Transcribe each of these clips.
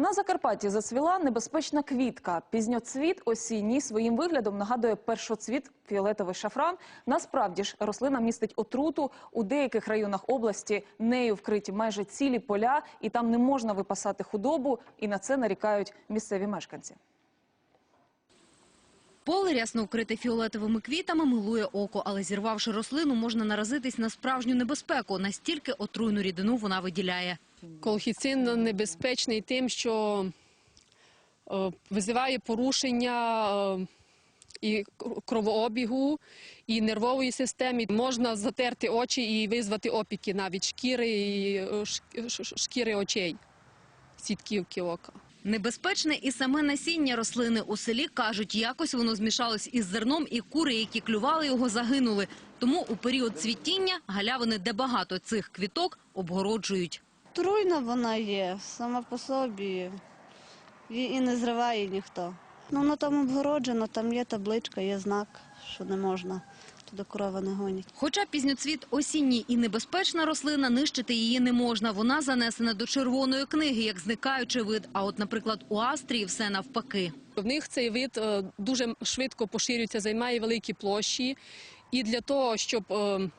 На Закарпатті зацвіла небезпечна квітка. Пізньоцвіт осінній своїм виглядом нагадує першоцвіт фіолетовий шафран. Насправді ж рослина містить отруту. У деяких районах області нею вкриті майже цілі поля, і там не можна випасати худобу. І на це нарікають місцеві мешканці. Поле рясно вкрите фіолетовими квітами милує око, але зірвавши рослину, можна наразитись на справжню небезпеку. Настільки отруйну рідину вона виділяє. Колхіцин небезпечний тим, що е, визиває порушення е, і кровообігу, і нервової системи. Можна затерти очі і визвати опіки навіть шкіри і е, шкіри очей, сітківки ока. Небезпечне і саме насіння рослини у селі кажуть, якось воно змішалось із зерном, і кури, які клювали його, загинули. Тому у період цвітіння галявини, де багато цих квіток, обгороджують. Труйна вона є сама по собі. Її і не зриває ніхто. Ну, воно там обгороджено, там є табличка, є знак, що не можна. Туди корова не гонять. Хоча пізньоцвіт осінній і небезпечна рослина, нищити її не можна. Вона занесена до червоної книги, як зникаючий вид. А от, наприклад, у Австрії все навпаки. В них цей вид е, дуже швидко поширюється, займає великі площі. І для того, щоб е,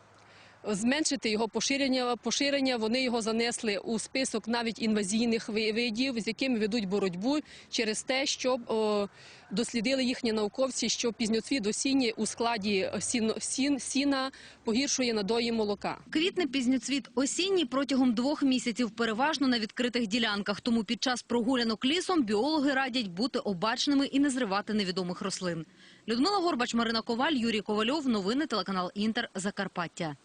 зменшити його поширення, поширення, вони його занесли у список навіть інвазійних ви- видів, з якими ведуть боротьбу через те, щоб е, дослідили їхні науковці, що пізньоцвіт осінній у складі сін, сін, сіна погіршує надої молока. Квітне пізньоцвіт осінній протягом двох місяців, переважно на відкритих ділянках. Тому під час прогулянок лісом біологи радять бути обачними і не зривати невідомих рослин. Людмила Горбач, Марина Коваль, Юрій Ковальов. Новини телеканал Інтер. Закарпаття.